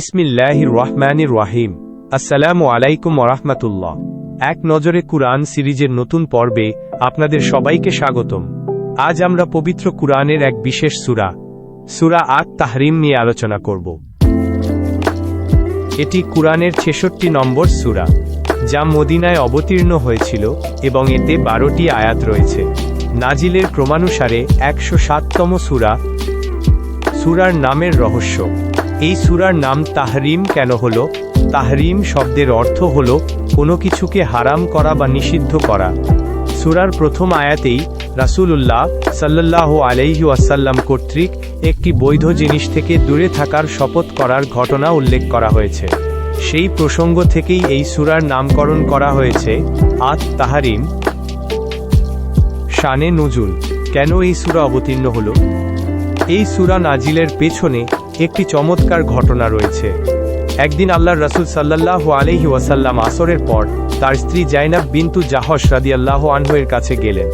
বিসমিল্লাহির রহমানির রাহিম। আসসালামু আলাইকুম ওরহমাতুল্লাহ এক নজরে কুরআন সিরিজের নতুন পর্বে আপনাদের সবাইকে স্বাগতম। আজ আমরা পবিত্র কুরআনের এক বিশেষ সূরা সূরা আত তাহরিম নিয়ে আলোচনা করব। এটি কুরআনের ছেষট্টি নম্বর সুরা, যা মদিনায় অবতীর্ণ হয়েছিল এবং এতে বারোটি আয়াত রয়েছে। নাজিলের ক্রমানুসারে একশো সাততম সুরা, সুরার নামের রহস্য। এই সূরার নাম তাহরিম কেন হলো? তাহরিম শব্দের অর্থ হল কোনো কিছুকে হারাম করা বা নিষিদ্ধ করা। সূরার প্রথম আয়াতেই রাসূলুল্লাহ সাল্লাল্লাহু আলাইহি ওয়াসাল্লাম কর্তৃক একটি বৈধ জিনিস থেকে দূরে থাকার শপথ করার ঘটনা উল্লেখ করা হয়েছে। সেই প্রসঙ্গ থেকেই এই সুরার নামকরণ করা হয়েছে আত তাহারিম। শানে নজুল, কেন এই সূরা অবতীর্ণ হলো? এই সূরা নাজিলের পেছনে একটি চমৎকার ঘটনা রয়েছে। একদিন আল্লাহর রাসূল সাল্লাল্লাহু আলাইহি ওয়াসাল্লাম আসরের পর তার স্ত্রী জাইনাব বিন্তু জাহশ রাদিয়াল্লাহু আনহুয়ের কাছে গেলেন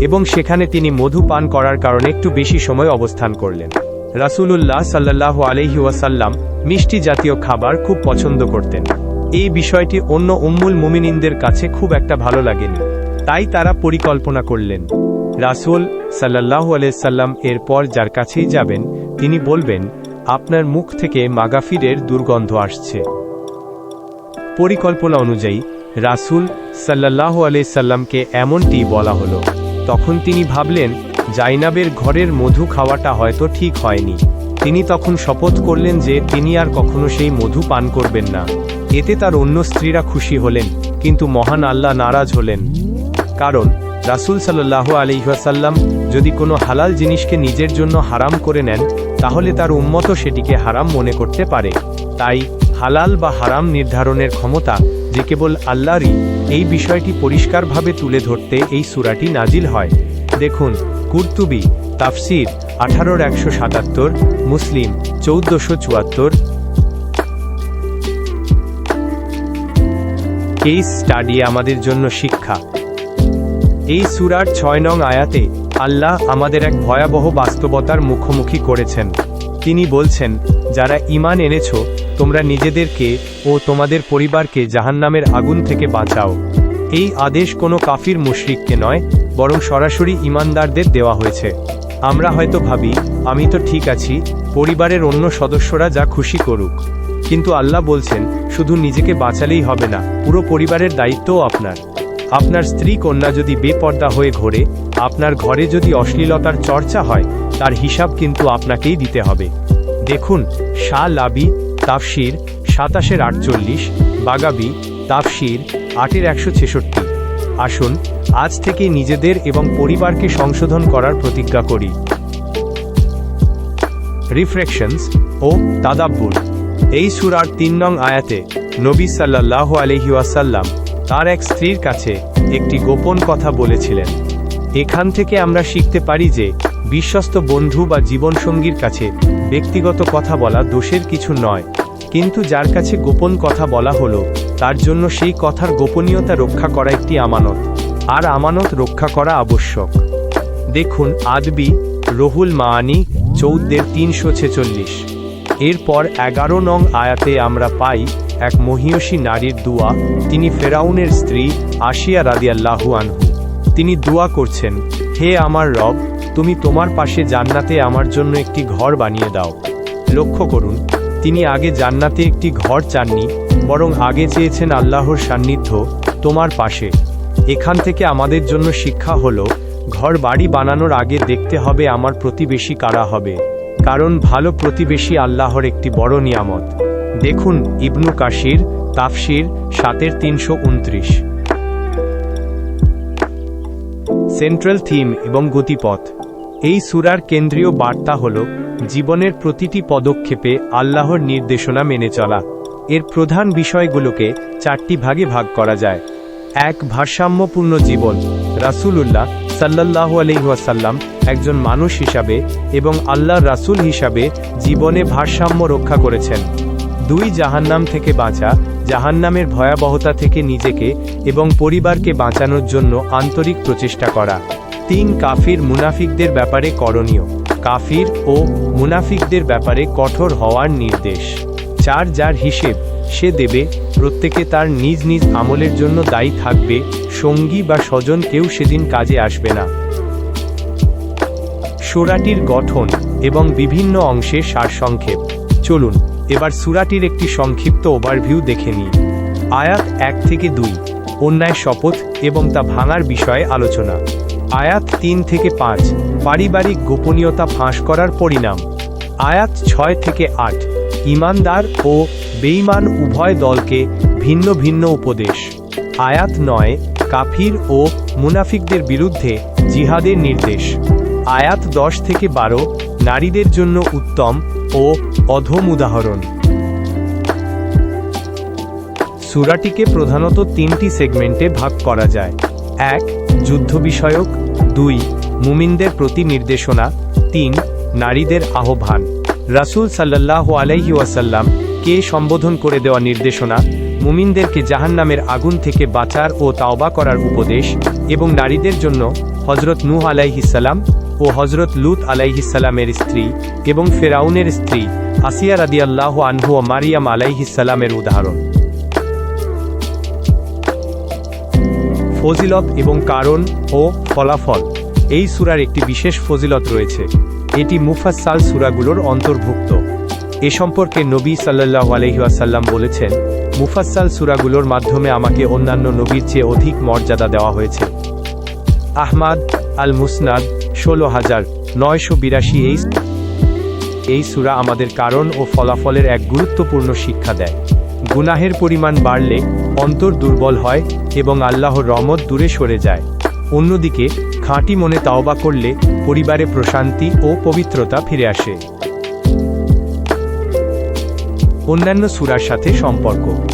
এবং সেখানে তিনি মধু পান করার কারণে একটু বেশি সময় অবস্থান করলেন। রাসূলুল্লাহ সাল্লাল্লাহু আলাইহি ওয়াসাল্লাম মিষ্টি জাতীয় খাবার খুব পছন্দ করতেন। এই বিষয়টি অন্য উম্মুল মুমিনিনদের কাছে খুব একটা ভালো লাগেনি। তাই তারা পরিকল্পনা করলেন। রাসূল সাল্লাল্লাহু আলাইহি সাল্লাম এরপর যার কাছেই যাবেন, তিনি বলবেন আপনার মুখ থেকে মাগাফিরের দুর্গন্ধ আসছে। পরিকল্পনা অনুযায়ী, রাসূল সাল্লাল্লাহু আলাইহি সাল্লামকে এমনটি বলা হলো। তখন তিনি ভাবলেন, জাইনাবের ঘরের মধু খাওয়াটা হয়তো ঠিক হয়নি। তিনি তখন শপথ করলেন যে তিনি আর কখনো সেই মধু পান করবেন না। এতে তার অন্য স্ত্রীরা খুশি হলেন, কিন্তু মহান আল্লাহ নারাজ হলেন। কারণ, রাসূল সাল্লাহ আলিহাসাল্লাম যদি কোনো হালাল জিনিসকে নিজের জন্য হারাম করে নেন তাহলে তার উম্মত সেটিকে হারাম মনে করতে পারে। তাই হালাল বা হারাম নির্ধারণের ক্ষমতা যে কেবল আল্লাহরই, এই বিষয়টি পরিষ্কারভাবে তুলে ধরতে এই সূরাটি নাজিল হয়। দেখুন, কুর্তুবি, তাফসির, আঠারোর একশো সাতাত্তর, মুসলিম, চৌদ্দশো চুয়াত্তর। কেস স্টাডি আমাদের জন্য শিক্ষা। এই সুরার ছয় নং আয়াতে আল্লাহ আমাদের এক ভয়াবহ বাস্তবতার মুখোমুখি করেছেন। তিনি বলছেন, যারা ইমান এনেছ, তোমরা নিজেদেরকে ও তোমাদের পরিবারকে জাহান্নামের আগুন থেকে বাঁচাও। এই আদেশ কোনো কাফির মুশরিককে নয়, বরং সরাসরি ইমানদারদের দেওয়া হয়েছে। আমরা হয়তো ভাবি, আমি তো ঠিক আছি, পরিবারের অন্য সদস্যরা যা খুশি করুক। কিন্তু আল্লাহ বলছেন, শুধু নিজেকে বাঁচালেই হবে না, পুরো পরিবারের দায়িত্বও আপনার। আপনার স্ত্রী কন্যা যদি বেপর্দা হয়ে ঘোরে, আপনার ঘরে যদি অশ্লীলতার চর্চা হয়, তার হিসাব কিন্তু আপনাকেই দিতে হবে। দেখুন শাহ লাবি তাফসির, সাতাশের আটচল্লিশ, বাগাবি, তাফসির, আটের একশো ছেষট্টি। আসুন, আজ থেকে নিজেদের এবং পরিবারকে সংশোধন করার প্রতিজ্ঞা করি। রিফ্রেকশনস ও তাদাব্বুর এই সুরার তিন নং আয়াতে নবী সাল্লাহ আলহিউসাল্লাম তার এক স্ত্রীর কাছে একটি গোপন কথা বলেছিলেন। এখান থেকে আমরা শিখতে পারি যে, বিশ্বস্ত বন্ধু বা জীবনসঙ্গীর কাছে ব্যক্তিগত কথা বলা দোষের কিছু নয়। কিন্তু যার কাছে গোপন কথা বলা হলো, তার জন্য সেই কথার গোপনীয়তা রক্ষা করা একটি আমানত। আর আমানত রক্ষা করা আবশ্যক। দেখুন, আদবি, রহুল মাআনি, চৌদ্দের তিনশো ছেচল্লিশ। এরপর এগারো নং আয়াতে আমরা পাই, এক মহিয়সী নারীর দুয়া, তিনি ফেরাউনের স্ত্রী আশিয়া রাদিয়াল্লাহু আনহু। তিনি দুয়া করছেন, হে আমার রব, তুমি তোমার পাশে জান্নাতে আমার জন্য একটি ঘর বানিয়ে দাও। লক্ষ্য করুন, তিনি আগে জান্নাতে একটি ঘর চাননি, বরং আগে চেয়েছেন আল্লাহর সান্নিধ্য, তোমার পাশে। এখান থেকে আমাদের জন্য শিক্ষা হলো, ঘর বাড়ি বানানোর আগে দেখতে হবে আমার প্রতিবেশী কারা হবে। কারণ ভালো প্রতিবেশী আল্লাহর একটি বড় নিয়ামত। দেখুন ইবনু কাশির তাফসির, সাতের তিনশো উনত্রিশ। সেন্ট্রাল থিম এবং গতিপথ। এই সুরার কেন্দ্রীয় বার্তা হল, জীবনের প্রতিটি পদক্ষেপে আল্লাহর নির্দেশনা মেনে চলা। এর প্রধান বিষয়গুলোকে চারটি ভাগে ভাগ করা যায়। এক, ভারসাম্যপূর্ণ জীবন। রাসূলুল্লাহ সাল্লাল্লাহু আলহিহাসাল্লাম একজন মানুষ হিসাবে এবং আল্লাহর রাসূল হিসাবে জীবনে ভারসাম্য রক্ষা করেছেন। দুই জাহান্নাম থেকে বাঁচা, জাহান্নামের ভয়াবহতা থেকে নিজেকে এবং পরিবারকে বাঁচানোর জন্য আন্তরিক প্রচেষ্টা করা। তিন, কাফির মুনাফিকদের ব্যাপারে করণীয়। কাফির ও মুনাফিকদের ব্যাপারে কঠোর হওয়ার নির্দেশ। যার যার হিসেব সে দেবে, প্রত্যেকে তার নিজ নিজ আমলের জন্য দায়ী থাকবে সঙ্গী বা স্বজন কেউ সেদিন কাজে আসবে না। সুরাটির গঠন এবং বিভিন্ন অংশের সারসংক্ষেপ। চলুন, এবার সুরাটির একটি সংক্ষিপ্ত ওভারভিউ দেখে নিই। আয়াত এক থেকে দুই, অন্যায় শপথ এবং তা ভাঙার বিষয়ে আলোচনা। আয়াত তিন থেকে পাঁচ, পারিবারিক গোপনীয়তা ফাঁস করার পরিণাম। আয়াত ছয় থেকে আট, ইমানদার ও বেঈমান উভয় দলকে ভিন্ন ভিন্ন উপদেশ। আয়াত নয় কাফির ও মুনাফিকদের বিরুদ্ধে জিহাদের নির্দেশ। আয়াত দশ থেকে বারো, নারীদের জন্য উত্তম ও অধম উদাহরণ। সুরাটিকে প্রধানত তিনটি সেগমেন্টে ভাগ করা যায়। এক, যুদ্ধ বিষয়ক। দুই, মুমিনদের প্রতি নির্দেশনা। তিন, নারীদের আহ্বান। রাসূল সাল্লাহ আলাইহি ওয়াসাল্লাম কে সম্বোধন করে দেওয়া নির্দেশনা? মুমিনদেরকে জাহান্নামের আগুন থেকে বাঁচার ও তাওবা করার উপদেশ এবং নারীদের জন্য হজরত নূহ আলাইহিসাল্লাম ও হজরত লুত আলাইহিসাল্লামের স্ত্রী এবং ফেরাউনের স্ত্রী আসিয়া রাদিয়াল্লাহু আনহু ও মারিয়াম আলাইহিসাল্লামের উদাহরণ। ফজিলত এবং কারণ ও ফলাফল। এই সুরার একটি বিশেষ ফজিলত রয়েছে। এটি মুফাসসাল সূরাগুলোর অন্তর্ভুক্ত। এ সম্পর্কে নবী সাল্লাল্লাহু আলাইহি ওয়াসাল্লাম বলেছেন, মুফাসসাল সূরাগুলোর মাধ্যমে আমাকে অন্যান্য নবীর চেয়ে অধিক মর্যাদা দেওয়া হয়েছে। আহমাদ আল মুসনাদ ষোলো হাজার নয়শো বিরাশি এই এই সূরা আমাদের কারণ ও ফলাফলের এক গুরুত্বপূর্ণ শিক্ষা দেয়। গুনাহের পরিমাণ বাড়লে অন্তর দুর্বল হয় এবং আল্লাহর রহমত দূরে সরে যায়। অন্যদিকে, খাঁটি মনে তাওবা করলে পরিবারে প্রশান্তি ও পবিত্রতা ফিরে আসে। অন্যান্য সুরার সাথে সম্পর্ক।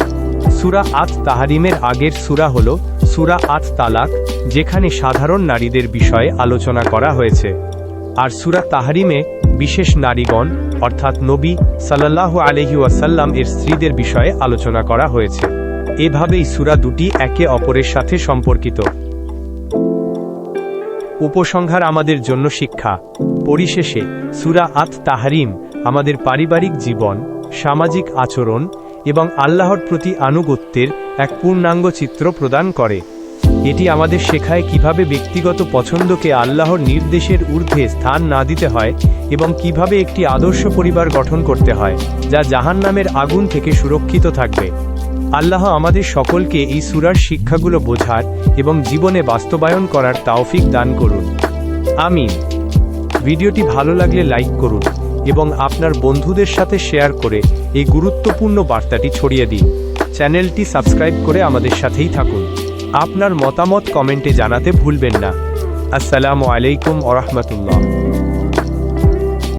সুরা আত তাহারিমের আগের সূরা হল সুরা আত তালাক, যেখানে সাধারণ নারীদের বিষয়ে আলোচনা করা হয়েছে। আর সুরা তাহারিমে বিশেষ নারীগণ, অর্থাৎ নবী সাল্লাল্লাহু আলহি ওয়াসাল্লাম এর স্ত্রীদের বিষয়ে আলোচনা করা হয়েছে। এভাবেই সুরা দুটি একে অপরের সাথে সম্পর্কিত। উপসংহার আমাদের জন্য শিক্ষা। পরিশেষে, সুরা আত তাহারিম আমাদের পারিবারিক জীবন সামাজিক আচরণ এবং আল্লাহর প্রতি আনুগত্যের এক পূর্ণাঙ্গ চিত্র প্রদান করে। এটি আমাদের শেখায় কীভাবে ব্যক্তিগত পছন্দকে আল্লাহর নির্দেশের ঊর্ধ্বে স্থান না দিতে হয় এবং কীভাবে একটি আদর্শ পরিবার গঠন করতে হয়, যা জাহান্নামের আগুন থেকে সুরক্ষিত থাকবে। আল্লাহ আমাদের সকলকে এই সুরার শিক্ষাগুলো বোঝার এবং জীবনে বাস্তবায়ন করার তাওফিক দান করুন। আমিন। ভিডিওটি ভালো লাগলে লাইক করুন। এবং আপনার বন্ধুদের সাথে শেয়ার করে এই গুরুত্বপূর্ণ বার্তাটি ছড়িয়ে দিন। চ্যানেলটি সাবস্ক্রাইব করে আমাদের সাথেই থাকুন। আপনার মতামত কমেন্টে জানাতে ভুলবেন না। আসসালামু আলাইকুম ওরহমতুল্লাহ